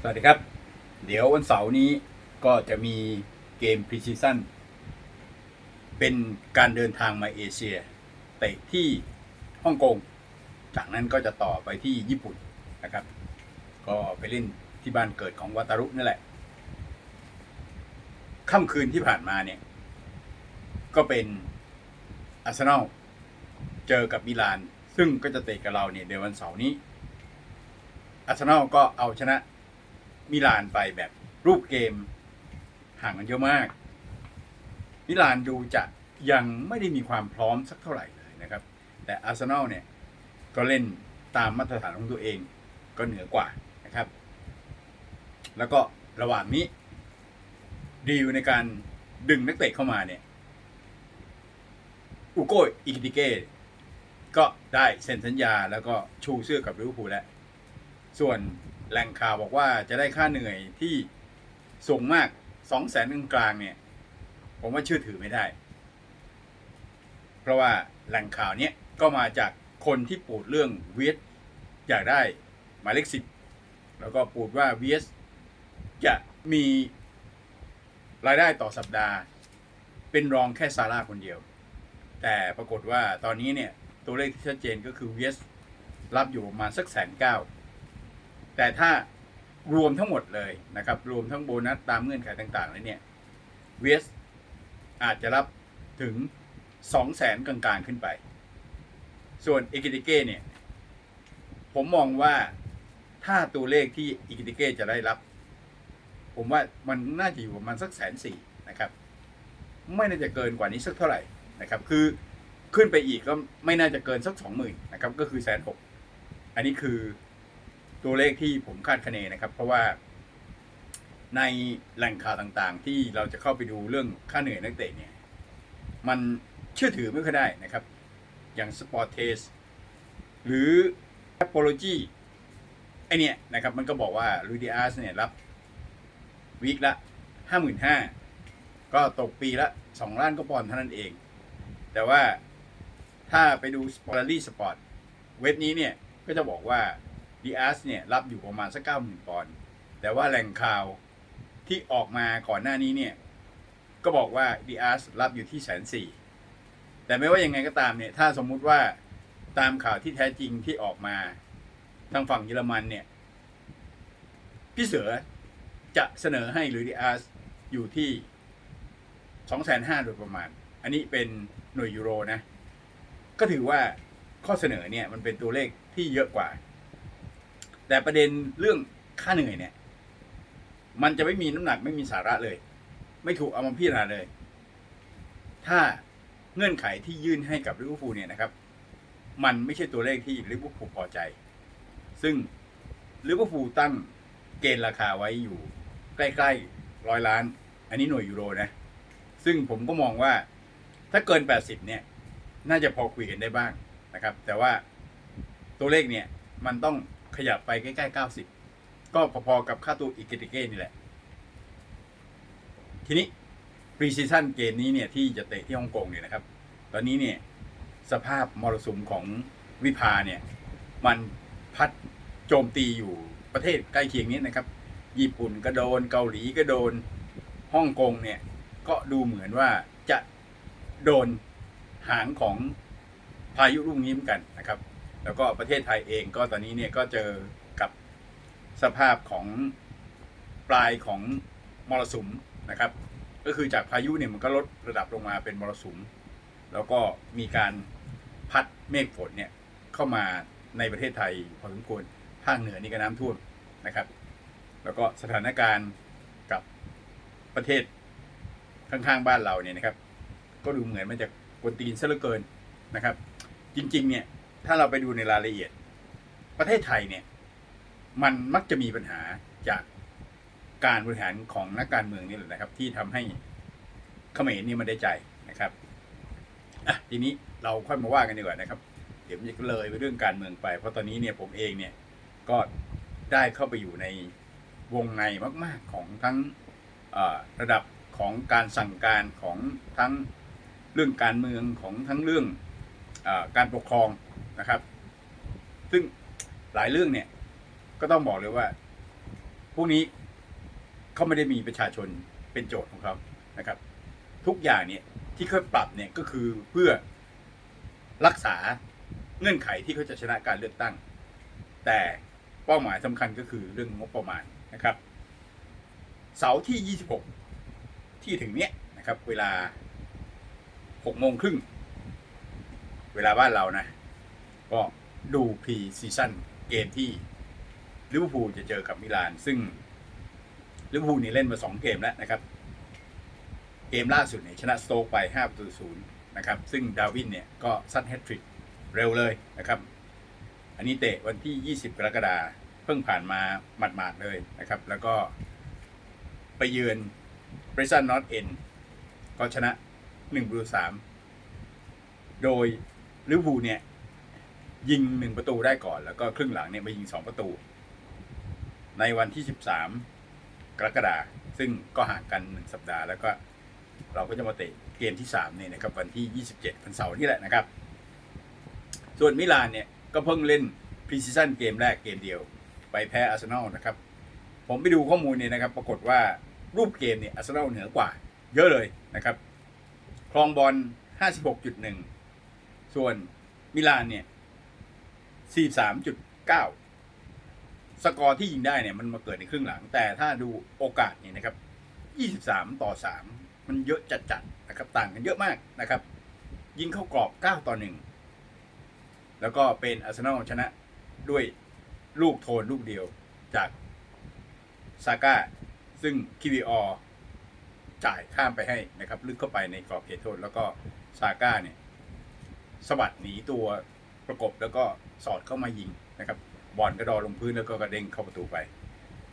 สวัสดีครับ เดี๋ยววันเสาร์นี้ก็จะมีเกมพรีซีซั่นเป็นการเดินทางมาเอเชียเตะที่ฮ่องกง จากนั้นก็จะต่อไปที่ญี่ปุ่นนะครับ ก็ไปเล่นที่บ้านเกิดของวาตารุนั่นแหละค่ำคืนที่ผ่านมาเนี่ย ก็เป็นอาร์เซนอลเจอกับมิลาน ซึ่งก็จะเตะกับเราเนี่ยเดี๋ยววันเสาร์นี้อาร์เซนอลก็เอาชนะ มิลานไปแบบรูปเกมห่างกันเยอะมาก มิลานดูจะยังไม่ได้มีความพร้อมสักเท่าไหร่เลยนะครับ แต่อาร์เซนอลเนี่ยก็เล่นตามมาตรฐานของตัวเองก็เหนือกว่านะครับ แล้วก็ระหว่างนี้ดีลในการดึงนักเตะเข้ามาเนี่ยอุโกอิกิติเก้ก็ได้เซ็นสัญญาแล้วก็ชูเสื้อกับลิเวอร์พูลแล้ว ส่วน แหล่งข่าวบอกว่าจะได้ค่าเหนื่อยที่สูงมากสองแสนกลางเนี่ย ผมว่าเชื่อถือไม่ได้ เพราะว่าแหล่งข่าวเนี้ยก็มาจากคนที่ปูดเรื่องเวสอยากได้หมายเลขสิบแล้วก็ปูดว่าเวสจะมีรายได้ต่อสัปดาห์ เป็นรองแค่ซาร่าคนเดียว แต่ปรากฏว่าตอนนี้เนี่ย ตัวเลขที่ชัดเจนก็คือเวสรับอยู่ประมาณสักแสนเก้า แต่ถ้ารวมทั้งหมดเลยนะครับ รวมทั้งโบนัสตามเงื่อนไขต่างๆแล้วเนี่ยเวสอาจจะรับถึงสองแสนกลางๆขึ้นไป ส่วนเอกิติเก้เนี่ย ผมมองว่าถ้าตัวเลขที่เอกิติเก้จะได้รับ ผมว่ามันน่าจะอยู่ประมาณสักแสนสี่นะครับ ไม่น่าจะเกินกว่านี้สักเท่าไหร่นะครับ คือขึ้นไปอีกก็ไม่น่าจะเกินสักสองหมื่นนะครับ ก็คือแสนหกอันนี้คือ ตัวเลขที่ผมคาดคะเนนะครับ เพราะว่า ในแหล่งข่าวต่างๆ ที่เราจะเข้าไปดูเรื่องค่าเหนื่อยนักเตะเนี่ย มันเชื่อถือไม่ค่อยได้นะครับ อย่าง Sport t a s t หรือ Apology ไอเนี่ยนะครับ มันก็บอกว่าลูดิอาสเนี่ยรับวีคละห้าหมื่นห้าก็ตกปีละสองล้านก็ปอนเท่านั้นเอง แต่ว่าถ้าไปดู Sport Sport เว็บนี้เนี่ย ก็จะบอกว่า ดีอาร์สเนี่ยรับอยู่ประมาณสักเก้าหมื่นปอนด์แต่ว่าแหล่งข่าวที่ออกมาก่อนหน้านี้เนี่ย ก็บอกว่าดีอาร์สรับอยู่ที่แสนสี่แต่ไม่ว่ายังไงก็ตามเนี่ย ถ้าสมมุติว่าตามข่าวที่แท้จริงที่ออกมา ทางฝั่งเยอรมันเนี่ย พี่เสือจะเสนอให้หรือดีอาร์สอยู่ที่สองแสนห้าโดยประมาณ อันนี้เป็นหน่วยยูโรนะ ก็ถือว่าข้อเสนอเนี่ยมันเป็นตัวเลขที่เยอะกว่า แต่ประเด็นเรื่องค่าเหนื่อยเนี่ย มันจะไม่มีน้ำหนักไม่มีสาระเลย ไม่ถูกเอามาพิจารณาเลย ถ้าเงื่อนไขที่ยื่นให้กับลิเวอร์พูลเนี่ยนะครับ มันไม่ใช่ตัวเลขที่ลิเวอร์พูลพอใจ ซึ่งลิเวอร์พูลตั้งเกณฑ์ราคาไว้อยู่ ใกล้ๆร้อยล้าน อันนี้หน่วยยูโรนะ ซึ่งผมก็มองว่าถ้าเกิน 80 เนี่ย น่าจะพอคุยกันได้บ้างนะครับ แต่ว่าตัวเลขเนี่ยมันต้อง ขยับไปใกล้ๆ90ก็พอๆกับค่าตัวอิกิติเก้นี่แหละ ทีนี้พรีซีซั่นเกมนี้เนี่ยที่จะเตะที่ฮ่องกงเนี่ยนะครับ ตอนนี้เนี่ยสภาพมรสุมของวิภาเนี่ย มันพัดโจมตีอยู่ประเทศใกล้เคียงนี้นะครับ ญี่ปุ่นก็โดน เกาหลีก็โดนฮ่องกงเนี่ย ก็ดูเหมือนว่าจะโดนหางของพายุลูกนี้เหมือนกันนะครับ แล้วก็ประเทศไทยเองก็ตอนนี้เนี่ยก็เจอกับสภาพของปลายของมรสุมนะครับ ก็คือจากพายุเนี่ยมันก็ลดระดับลงมาเป็นมรสุม แล้วก็มีการพัดเมฆฝนเนี่ยเข้ามาในประเทศไทยพอสมควรภาคเหนือนี่ก็น้ำท่วมนะครับ แล้วก็สถานการณ์กับประเทศข้างๆบ้านเราเนี่ยนะครับ ก็ดูเหมือนมันจะกวนตีนซะเหลือเกินนะครับ จริงๆเนี่ย ถ้าเราไปดูในรายละเอียด ประเทศไทยเนี่ย มันมักจะมีปัญหาจากการบริหารของนักการเมืองนี่แหละนะครับ ที่ทำให้เขมรนี่มันได้ใจนะครับอะทีนี้เราค่อยมาว่ากันดีกว่านะครับ เดี๋ยวมันจะเลยไปเรื่องการเมืองไป เพราะตอนนี้เนี่ยผมเองเนี่ยก็ได้เข้าไปอยู่ในวงในมาก ๆของทั้งระดับของการสั่งการของทั้งเรื่องการเมืองของทั้งเรื่องอการปกครอง นะครับ ซึ่งหลายเรื่องเนี่ย ก็ต้องบอกเลยว่าพวกนี้เขาไม่ได้มีประชาชนเป็นโจทย์ของเขานะครับ ทุกอย่างเนี่ยที่เขาปรับเนี่ยก็คือเพื่อรักษาเงื่อนไขที่เขาจะชนะการเลือกตั้ง แต่เป้าหมายสำคัญก็คือเรื่องงบประมาณนะครับ เสาร์ที่ 26 ที่ถึงเนี้ยนะครับ เวลา6โมงครึ่ง เวลาบ้านเรานะ ก็ดูพรีซีซั่นเกมที่ลิเวอร์พูลจะเจอกับมิลาน ซึ่งลิเวอร์พูลนี่เล่นมา2เกมแล้วนะครับ เกมล่าสุดเนี่ยชนะสโต๊กไป5ประตูศูนย์นะครับ ซึ่งดาวินเนี่ยก็ซัดแฮตทริกเร็วเลยนะครับ อันนี้เตะวันที่ 20 กรกฎาคมเพิ่งผ่านมาหมาดๆเลยนะครับ แล้วก็ไปเยือนเบรซันนอตเอ็นก็ชนะ1ประตู3โดยลิเวอร์พูลเนี่ย ยิง1ประตูได้ก่อน แล้วก็ครึ่งหลังเนี่ยมายิง2ประตู ในวันที่13กรกฎาซึ่งก็ห่างกัน1สัปดาห์ แล้วก็เราก็จะมาเตะเกมที่3เนี่ยนะครับวันที่27วันเสาร์นี่แหละนะครับ ส่วนมิลานเนี่ยก็เพิ่งเล่นพรีซีซั่นเกมแรกเกมเดียว ไปแพ้อาร์เซนอลนะครับ ผมไปดูข้อมูลเนี่ยนะครับ ปรากฏว่ารูปเกมเนี่ยอาร์เซนอลเหนือกว่า เยอะเลยนะครับครองบอล 56.1 ส่วนมิลานเนี่ย 43.9สกอร์ที่ยิงได้เนี่ยมันมาเกิดในครึ่งหลัง แต่ถ้าดูโอกาสเนี่ยนะครับ23ต่อ3มันเยอะจัดๆนะครับ ต่างกันเยอะมากนะครับ ยิงเข้ากรอบ9ต่อ1แล้วก็เป็นอาร์เซนอลชนะด้วยลูกโทนลูกเดียวจากซาก้าซึ่งคิวิออจ่ายข้ามไปให้นะครับ ลึกเข้าไปในกรอบเขตโทษ แล้วก็ซาก้าเนี่ยสะบัดหนีตัว ประกบแล้วก็สอดเข้ามายิงนะครับบอลกระดอลงพื้นแล้วก็กระเด้งเข้าประตูไป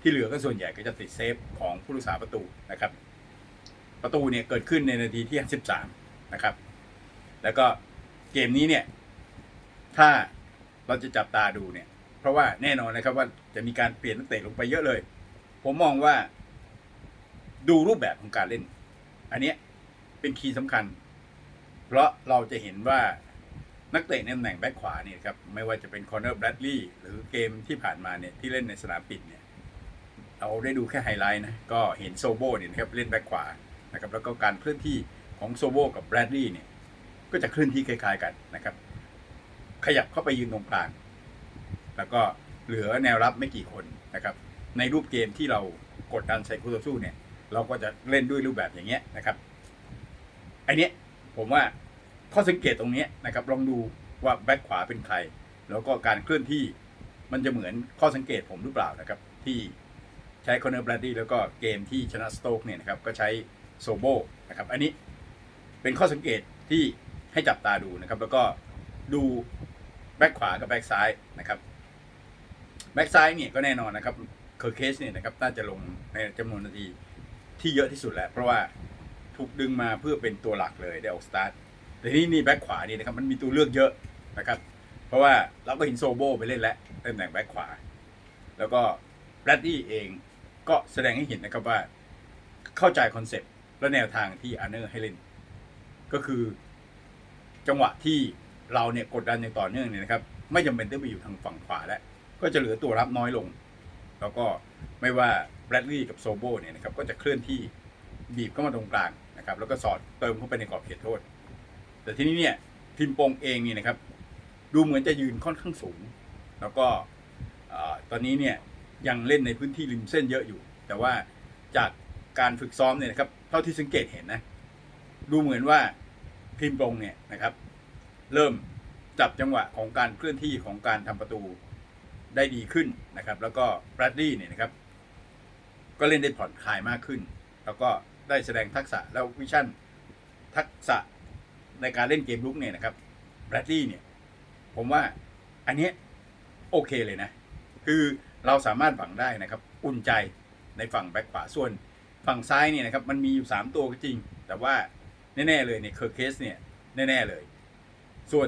ที่เหลือก็ส่วนใหญ่ก็จะติดเซฟของผู้รักษาประตูนะครับ ประตูเนี่ยเกิดขึ้นในนาทีที่13นะครับ แล้วก็เกมนี้เนี่ยถ้าเราจะจับตาดูเนี่ย เพราะว่าแน่นอนนะครับว่าจะมีการเปลี่ยนนักเตะลงไปเยอะเลย ผมมองว่าดูรูปแบบของการเล่น อันนี้เป็นคีย์สำคัญ เพราะเราจะเห็นว่า นักเตะในตำแหน่งแบ็คขวาเนี่ยครับไม่ว่าจะเป็นคอนเนอร์แบรดลีย์หรือเกมที่ผ่านมาเนี่ยที่เล่นในสนามปิดเนี่ยเราได้ดูแค่ไฮไลท์นะก็เห็นโซโบเนี่ยนะครับเล่นแบ็คขวานะครับแล้วก็การเคลื่อนที่ของโซโบกับแบรดลีย์เนี่ยก็จะเคลื่อนที่คล้ายๆกันนะครับ ขยับเข้าไปยืนตรงกลาง แล้วก็เหลือแนวรับไม่กี่คนนะครับในรูปเกมที่เรากดดันใส่คู่ต่อสู้เนี่ย เราก็จะเล่นด้วยรูปแบบอย่างเงี้ยนะครับไอเนี้ยผมว่า ข้อสังเกตตรงนี้นะครับลองดูว่าแบ็คขวาเป็นใคร แล้วก็การเคลื่อนที่มันจะเหมือนข้อสังเกตผมหรือเปล่านะครับ ที่ใช้คอนเนอร์บรดดี้แล้วก็เกมที่ชนะสโต๊กเนี่ยนะครับก็ใช้โซโบนะครับอันนี้เป็นข้อสังเกตที่ให้จับตาดูนะครับ แล้วก็ดูแบ็คขวากับแบ็คซ้ายนะครับแบ็คซ้ายเนี่ยก็แน่นอนนะครับเคอร์เคสเนี่ยนะครับน่าจะลงในจำนวนนาทีที่เยอะที่สุดแล้ว เพราะว่าถูกดึงมาเพื่อเป็นตัวหลักเลยได้ออกสตาร์ท แต่ที่นี่แบ็คขวานี่นะครับมันมีตัวเลือกเยอะนะครับ เพราะว่าเราก็เห็นโซโบไปเล่นแล้วตำแหน่งแบ็คขวา แล้วก็แบรดดี้เองก็แสดงให้เห็นนะครับว่าเข้าใจคอนเซปต์และแนวทางที่อาร์เนอร์ให้เล่น ก็คือ จังหวะที่เราเนี่ยกดดันอย่างต่อเนื่องเนี่ยนะครับ ไม่จำเป็นต้องไปอยู่ทางฝั่งขวาแล้ว ก็จะเหลือตัวรับน้อยลง แล้วก็ไม่ว่าแบรดลีย์กับโซโบเนี่ยนะครับก็จะเคลื่อนที่บีบเข้ามาตรงกลางนะครับ แล้วก็สอดเติมเข้าไปในกรอบเขตโทษ แต่ทีนี้เนี่ยทีมโปงเองนี่นะครับ ดูเหมือนจะยืนค่อนข้างสูง แล้วก็อตอนนี้เนี่ยยังเล่นในพื้นที่ริมเส้นเยอะอยู่ แต่ว่าจากการฝึกซ้อมเนี่ยนะครับเท่าที่สังเกตเห็นนะ ดูเหมือนว่าทีมโปงเนี่ยนะครับ เริ่มจับจังหวะของการเคลื่อนที่ของการทำประตูได้ดีขึ้นนะครับ แล้วก็แบรดดี้เนี่ยนะครับ ก็เล่นได้ผ่อนคลายมากขึ้น แล้วก็ได้แสดงทักษะแล้ววิชั่นทักษะ ในการเล่นเกมลุกเนี่ยนะครับแบรดดี้เนี่ยผมว่าอันนี้โอเคเลยนะ คือเราสามารถหวังได้นะครับ อุ่นใจในฝั่งแบ็คขวาส่วนฝั่งซ้ายเนี่ยนะครับมันมีอยู่ 3 ตัวก็จริง แต่ว่าแน่ ๆ เลยเนี่ยเคอร์เคสเนี่ยแน่ ๆ เลย ส่วน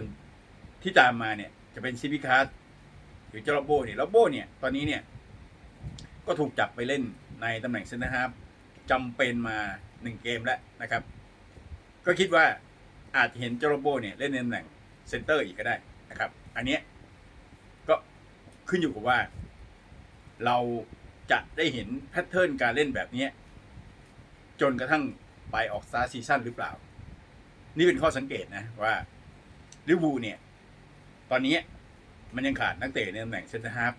ที่ตามมาเนี่ยจะเป็นซิบิคัสหรือเจลโบเนี่ยลโบเนี่ยตอนนี้เนี่ยก็ถูกจับไปเล่นในตำแหน่งเซนเตอร์ฮาร์ฟจำเป็นมาหนึ่งเกมแล้วนะครับ ก็คิดว่า อาจจะเห็นเจลโบเนี่ยเล่นในตำแหน่งเซนเตอร์อีกก็ได้นะครับ อันเนี้ยก็ขึ้นอยู่กับว่า เราจะได้เห็นแพทเทิร์นการเล่นแบบเนี้ยจนกระทั่งไปออกสตาร์ซีซั่นหรือเปล่า นี่เป็นข้อสังเกตนะว่าลิเวอร์พูลเนี่ย ตอนนี้มันยังขาดนักเตะในตำแหน่งเซนเตอร์ฮาร์ฟ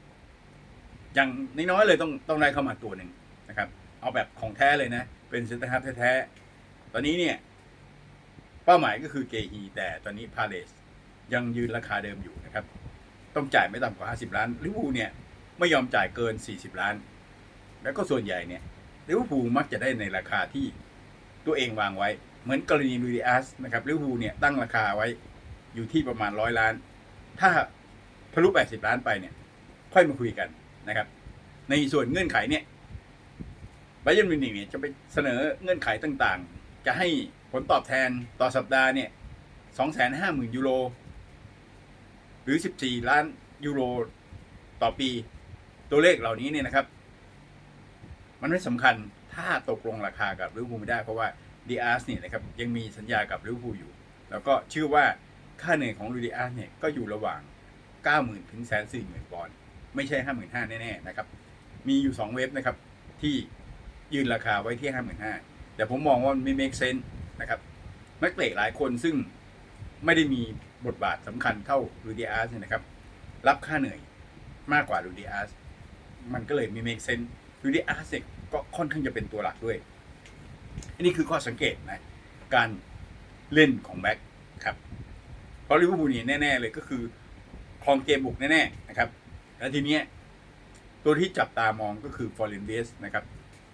อย่างน้อยๆเลยต้องต้องได้เข้ามาตัวหนึ่งนะครับ เอาแบบของแท้เลยนะ เป็นเซนเตอร์ฮาร์ฟแท้ๆตอนนี้เนี่ย เป้าหมายก็คือเกฮีแต่ตอนนี้พาเลสยังยืนราคาเดิมอยู่นะครับ ต้องจ่ายไม่ต่ำกว่า 50 ล้านลิเวอร์พูลเนี่ยไม่ยอมจ่ายเกิน 40 ล้าน แล้วก็ส่วนใหญ่เนี่ยลิเวอร์พูลมักจะได้ในราคาที่ตัวเองวางไว้ เหมือนกรณีลูดิอัสนะครับลิเวอร์พูลเนี่ยตั้งราคาไว้อยู่ที่ประมาณร้อยล้าน ถ้าทะลุ 80 ล้านไปเนี่ย ค่อยมาคุยกันนะครับ ในส่วนเงื่อนไขเนี่ยไบเยนมิวนิกเนี่ยจะไปเสนอเงื่อนไขต่างๆ จะให้ ลตอบแทนต่อสัปดาห์เนี่ย250,000ยูโร หรือ14ล้านยูโรต่อปี ตัวเลขเหล่านี้เนี่ยนะครับ มันไม่สำคัญถ้าตกลงราคากับลิเวอร์พูลไม่ได้เพราะว่าดีอาร์สเนี่ยนะครับยังมีสัญญากับลิเวอร์พูลอยู่ แล้วก็เชื่อว่าค่าเหนื่อยของลูดิอาร์สเนี่ยก็อยู่ระหว่าง 90,000ถึงแสนสี่หมื่นปอนด์ไม่ใช่ 55,000แน่ๆนะครับ มีอยู่ 2 เว็บนะครับที่ยืนราคาไว้ที่ 55,000แต่ผมมองว่ามันไม่ make sense นะครับนักเตะหลายคนซึ่งไม่ได้มีบทบาทสำคัญเท่าลูดิอาสเนี่ยนะครับ รับค่าเหนื่อยมากกว่าลูดิอาสมันก็เลยม่ make sense ลูดิอาสเนี่ยก็ค่อนข้างจะเป็นตัวหลักด้วย อันนี้คือข้อสังเกตนะ การเล่นของแบ็คครับ เพราะลิเวอร์พูลเนี่ยแน่ ๆ เลยก็คือครองเกมบุกแน่ๆนะครับ แล้วทีเนี้ยตัวที่จับตามองก็คือฟอร์เรนเวสนะครับ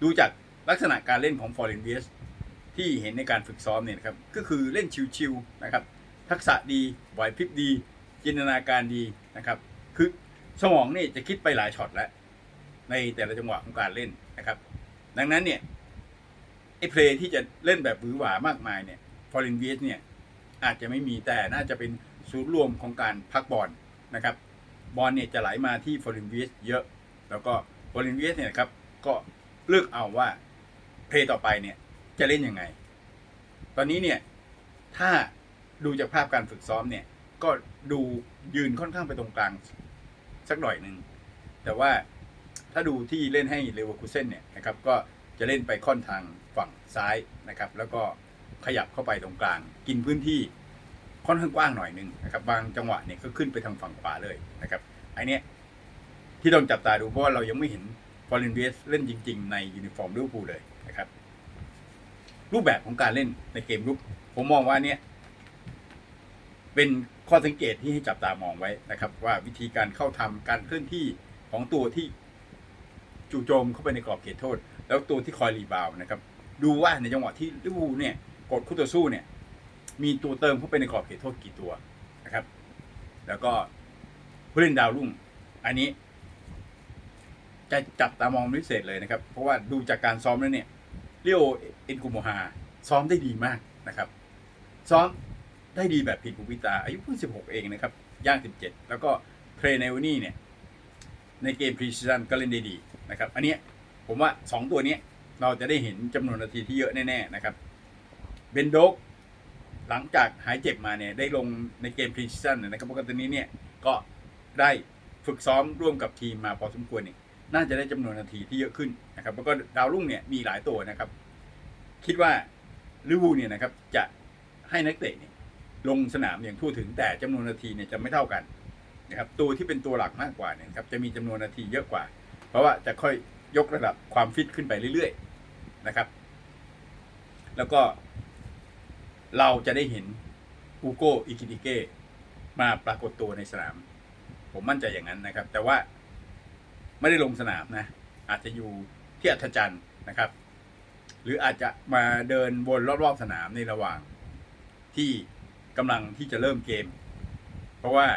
ดูจากลักษณะการเล่นของฟอร์เรนเวส ที่เห็นในการฝึกซ้อมเนี่ยนะครับก็คือเล่นชิวๆนะครับทักษะดีไหวพริบดี จินตนาการดีนะครับคือสมองนี่จะคิดไปหลายช็อตแล้ว ในแต่ละจังหวะของการเล่นนะครับ ดังนั้นเนี่ยไอ้เพลย์ที่จะเล่นแบบหวือหวามากมายเนี่ยฟอร์เรนเวสเนี่ยอาจจะไม่มีแต่น่าจะเป็นศูนย์รวมของการพักบอลนะครับบอลเนี่ยจะไหลมาที่ฟอร์เรนเวสเยอะ แล้วก็ฟอร์เรนเวสเนี่ยครับก็เลือกเอาว่าเพลย์ต่อไปเนี่ย จะเล่นยังไง ตอนนี้เนี่ย ถ้าดูจากภาพการฝึกซ้อมเนี่ย ก็ดูยืนค่อนข้างไปตรงกลางสักหน่อยหนึ่ง แต่ว่าถ้าดูที่เล่นให้เลเวอร์คูเซนเนี่ยนะครับ ก็จะเล่นไปค่อนทางฝั่งซ้ายนะครับ แล้วก็ขยับเข้าไปตรงกลาง กินพื้นที่ค่อนข้างกว้างหน่อยหนึ่งนะครับ บางจังหวะเนี่ยก็ขึ้นไปทางฝั่งขวาเลยนะครับไอเนี้ยที่ต้องจับตาดูเพราะว่าเรายังไม่เห็นฟอร์เรนเวสเล่นจริง ๆ ในยูนิฟอร์มลิเวอร์พูลเลยนะครับ รูปแบบของการเล่นในเกมรุก ผมมองว่าเนี่ยเป็นข้อสังเกตที่ให้จับตามองไว้นะครับ ว่าวิธีการเข้าทำการเคลื่อนที่ของตัวที่จู่โจมเข้าไปในกรอบเขตโทษ แล้วตัวที่คอยรีบาวนะครับ ดูว่าในจังหวะที่ลิเวอร์พูลเนี่ยกดคู่ต่อสู้เนี่ย มีตัวเติมเข้าไปในกรอบเขตโทษกี่ตัวนะครับ แล้วก็ผู้เล่นดาวรุ่ง อันนี้ จะจับตามองพิเศษเลยนะครับ เพราะว่าดูจากการซ้อมแล้วเนี่ย เรียวเอ็นกุโมฮาซ้อมได้ดีมากนะครับ ซ้อมได้ดีแบบผิดหูผิดตา อายุเพิ่ง 16 เองนะครับ ย่าง 17 แล้วก็เทรนในวันนี้เนี่ย ในเกมพรีซีซั่นก็เล่นได้ดีนะครับ อันนี้ผมว่า 2 ตัวนี้เราจะได้เห็นจำนวนนาทีที่เยอะแน่ ๆ นะครับเบนโดกหลังจากหายเจ็บมาเนี่ย ได้ลงในเกมพรีซีซั่นนะครับเพราะว่าตอนนี้เนี่ยก็ได้ฝึกซ้อมร่วมกับทีมมาพอสมควรเนี่ย น่าจะได้จำนวนนาทีที่เยอะขึ้นนะครับแล้วก็ดาวรุ่งเนี่ยมีหลายตัวนะครับ คิดว่าลิเวอร์พูลเนี่ยนะครับจะให้นักเตะเนี่ยลงสนามอย่างทั่วถึงแต่จำนวนนาทีเนี่ยจะไม่เท่ากันนะครับตัวที่เป็นตัวหลักมากกว่าเนี่ยนะครับจะมีจำนวนนาทีเยอะกว่า เพราะว่าจะค่อยยกระดับความฟิตขึ้นไปเรื่อยๆนะครับ แล้วก็เราจะได้เห็นอูโกอิกิติเกมาปรากฏตัวในสนาม ผมมั่นใจอย่างนั้นนะครับ แต่ว่า ไม่ได้ลงสนามนะ อาจจะอยู่ที่อัธจันทร์นะครับ หรืออาจจะมาเดินวนรอบๆสนามในระหว่างที่กำลังที่จะเริ่มเกม เพราะว่า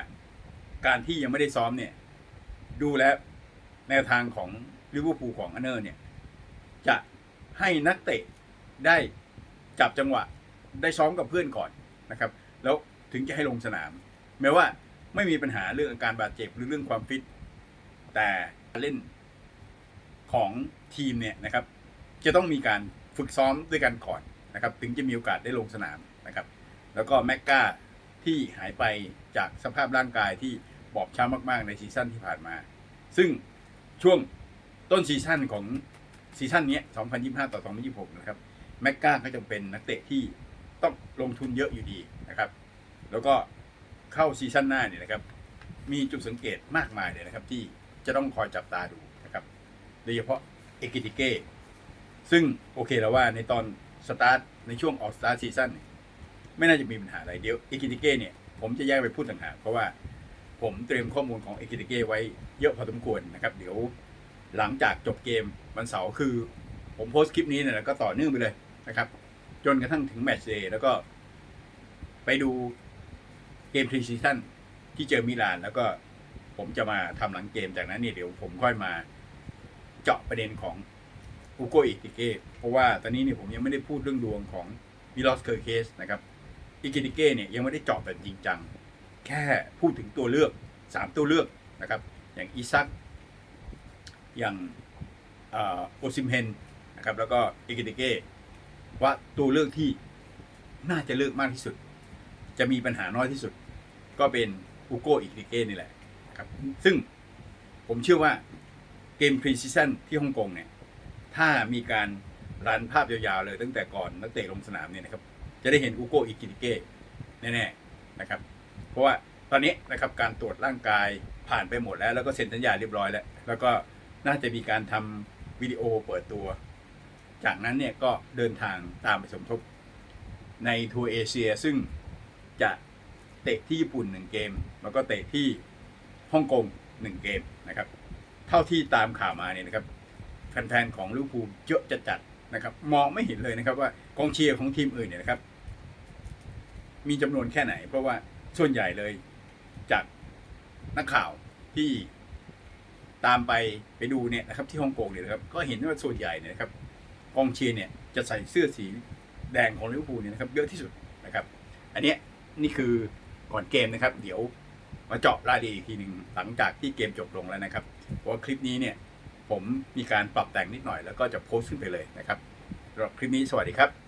การที่ยังไม่ได้ซ้อมเนี่ย ดูแล้วแนวทางของลิเวอร์พูลของอันเนอร์เนี่ย จะให้นักเตะได้จับจังหวะได้ซ้อมกับเพื่อนก่อนนะครับ แล้วถึงจะให้ลงสนาม แม้ว่าไม่มีปัญหาเรื่องอาการบาดเจ็บหรือเรื่องความฟิต แต่ เล่นของทีมเนี่ยนะครับ จะต้องมีการฝึกซ้อมด้วยกันก่อนนะครับ ถึงจะมีโอกาสได้ลงสนามนะครับ แล้วก็แม็กกาที่หายไปจากสภาพร่างกายที่บอบช้ำมาก ๆ ในซีซั่นที่ผ่านมา ซึ่งช่วงต้นซีซั่นของซีซั่นนี้ย2025 ต่อ 2026 นะครับ แม็กกาก็จะเป็นนักเตะที่ต้องลงทุนเยอะอยู่ดีนะครับ แล้วก็เข้าซีซั่นหน้าเนี่ยนะครับ มีจุดสังเกตมากมายเลยนะครับที่ จะต้องคอยจับตาดูนะครับโดยเฉพาะเอกิติเก้ซึ่งโอเคแล้วว่าในตอนสตาร์ทในช่วงออกสตาร์ทซีซั่นไม่น่าจะมีปัญหาอะไรเดี๋ยวเอกิติเก้เนี่ยผมจะแยกไปพูดต่างหากเพราะว่าผมเตรียมข้อมูลของเอกิติเก้ไว้เยอะพอสมควรนะครับ เดี๋ยวหลังจากจบเกมวันเสาร์คือ ผมโพสต์คลิปนี้เนี่ยก็ต่อเนื่องไปเลยนะครับ จนกระทั่งถึงแมตช์เดย์แล้วก็ไปดูเกมพรีซีซั่นที่เจอมิลานแล้วก็ ผมจะมาทำหลังเกมจากนั้นนี่เดี๋ยวผมค่อยมาเจาะประเด็นของอูโกอิติเกเพราะว่าตอนนี้เนี่ยผมยังไม่ได้พูดเรื่องดวงของมิลอสเคอร์เคสนะครับอิกิติเกเนี่ยยังไม่ได้เจาะแบบจริงจัง แค่พูดถึงตัวเลือกสามตัวเลือกนะครับ อย่างอีซักอย่างโอซิมเฮนนะครับแล้วก็อิกิติเกว่าตัวเลือกที่น่าจะเลือกมากที่สุด จะมีปัญหาน้อยที่สุด ก็เป็นอูโกอิกิติเกนี่แหละ ครับซึ่งผมเชื่อว่าเกมพรีซีซั่นที่ฮ่องกงเนี่ย ถ้ามีการรันภาพยาวๆเลยตั้งแต่ก่อนนักเตะลงสนามเนี่ยนะครับ จะได้เห็นอูโกอิกิเก้แน่ๆนะครับ เพราะว่าตอนนี้นะครับการตรวจร่างกายผ่านไปหมดแล้ว แล้วก็เซ็นสัญญาเรียบร้อยแล้ว แล้วก็น่าจะมีการทำวิดีโอเปิดตัว จากนั้นเนี่ยก็เดินทางตามไปสมทบในทัวร์เอเชียซึ่งจะเตะที่ญี่ปุ่นหนึ่งเกม แล้วก็เตะที่ ฮ่องกงหนึ่งเกมนะครับ เท่าที่ตามข่าวมาเนี่ยนะครับแฟนๆของลิเวอร์พูลเยอะจัดจัดๆนะครับ มองไม่เห็นเลยนะครับว่ากองเชียร์ของทีมอื่นเนี่ยนะครับ มีจำนวนแค่ไหน เพราะว่าส่วนใหญ่เลยจากนักข่าวที่ตามไปไปดูเนี่ยนะครับที่ฮ่องกงเนี่ยนะครับ ก็เห็นว่าส่วนใหญ่เนี่ยนะครับกองเชียร์เนี่ยจะใส่เสื้อสีแดงของลิเวอร์พูลเนี่ยนะครับเยอะที่สุดนะครับ อันนี้นี่คือก่อนเกมนะครับ เดี๋ยว มาเจาะรายละเอียดอีกทีหนึ่งหลังจากที่เกมจบลงแล้วนะครับเพราะว่าคลิปนี้เนี่ยผมมีการปรับแต่งนิดหน่อยแล้วก็จะโพสต์ขึ้นไปเลยนะครับสำหรับคลิปนี้สวัสดีครับ